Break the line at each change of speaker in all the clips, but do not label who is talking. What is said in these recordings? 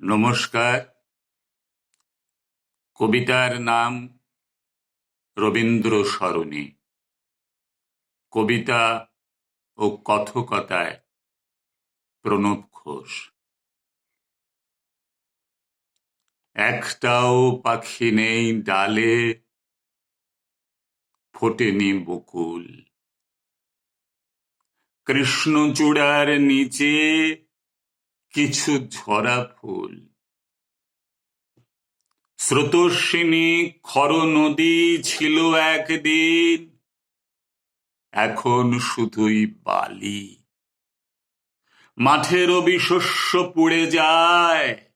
নমস্কার। কবিতার নাম রবীন্দ্র সরণি কবিতা ও কথকতায় প্রণব ঘোষ। একটাও পাখি নেই ডালে, ফোটেনি বকুল। কৃষ্ণচূড়ার নিচে কিছু ঝরা ফুল। স্রোতস্বিনী খর নদী ছিল একদিন, এখন শুধুই বালি। মাঠের অবিশস্য পুড়ে যায়,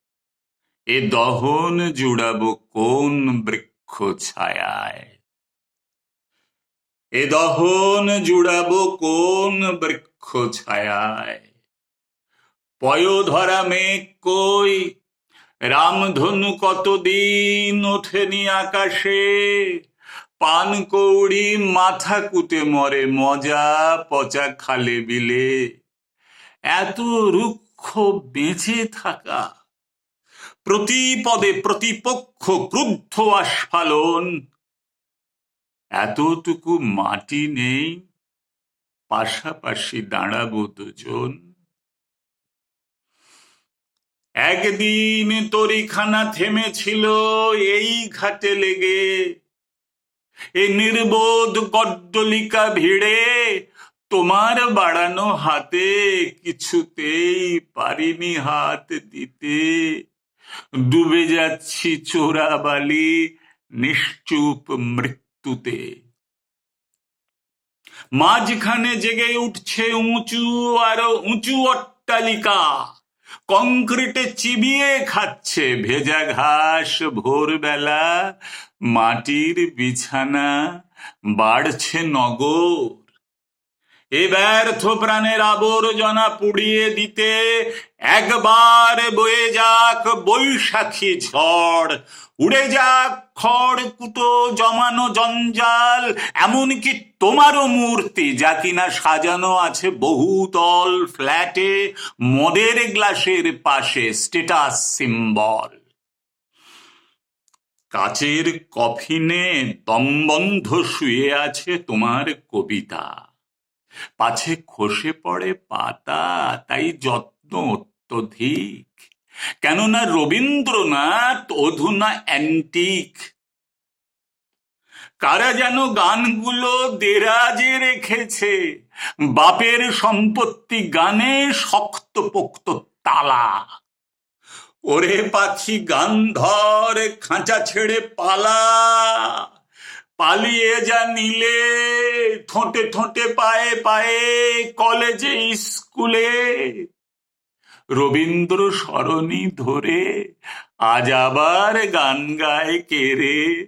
এ দহন জুড়াবো কোন বৃক্ষ ছায়ায়? এ দহন জুড়াবো কোন বৃক্ষ ছায়ায়? পয়োধরা মেঘ কই রামধনু কতদিন ওঠেনি আকাশে? পান কৌড়ি মাথা কুটে মরে মজা পচা খালে বিলে। এত রুক্ষ বেঁচে থাকা। প্রতিপদে প্রতিপক্ষ ক্রুদ্ধ আস্ফালন। এতটুকু মাটি নেই, পাশাপাশি দাঁড়াবো দুজন। একদিন তরিখানা থেমেছিল এই ঘাটে লেগে। এ নির্বোধ গড্ডলিকা ভিড়ে তোমার বাড়ানো হাতে কিছুতেই পারিনি হাত দিতে। ডুবে যাচ্ছি চোরা বালি নিশ্চুপ মৃত্যুতে। মাঝখানে জেগে উঠছে উঁচু আর উঁচু অট্টালিকা। কংক্রিটে চিবিয়ে খাচ্ছে ভেজা ঘাস ভোরবেলা মাটির বিছানা বাড়ছে নগর এ ব্যর্থ প্রাণের আবর্জনা পুড়িয়ে দিতে একবার বয়ে যাক বৈশাখী ঝড়। উড়ে যাক খড় কুটো জমানো জঞ্জাল, এমনকি তোমারও মূর্তি যা কিনা সাজানো আছে বহুতল ফ্ল্যাটে মদের গ্লাসের পাশে স্টেটাস সিম্বল কাচের কফিনে দমবন্ধ শুয়ে আছে তোমার কবিতা। পাছে খসে পড়ে পাতা, তাই যত্ন অত্যধিক। কেননা রবীন্দ্রনাথ অধুনা অ্যান্টিক কারা যেন গানগুলো দেরাজে রেখেছে, বাপের সম্পত্তি গানে শক্ত পোক্ত তালা। ওরে পাখি গান ধর, খাঁচা ছেড়ে পালা। পালিয়ে যা ঠোঁটে ঠোঁটে পায়ে পায়ে কলেজে, স্কুলে। রবীন্দ্র সরণি ধরে আজ আবার গান গায় কে রে?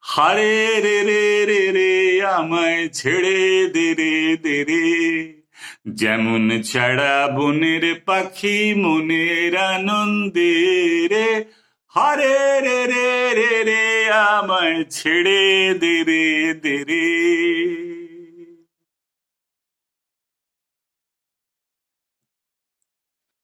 হারে রে রে রে রে, আমায় ছেড়ে দে, রে দে, রে। যেমন ছাড়া বনের পাখি মনের আনন্দে রে হারে রে রে রে রে আমায় ছেড়ে দে রে দে রে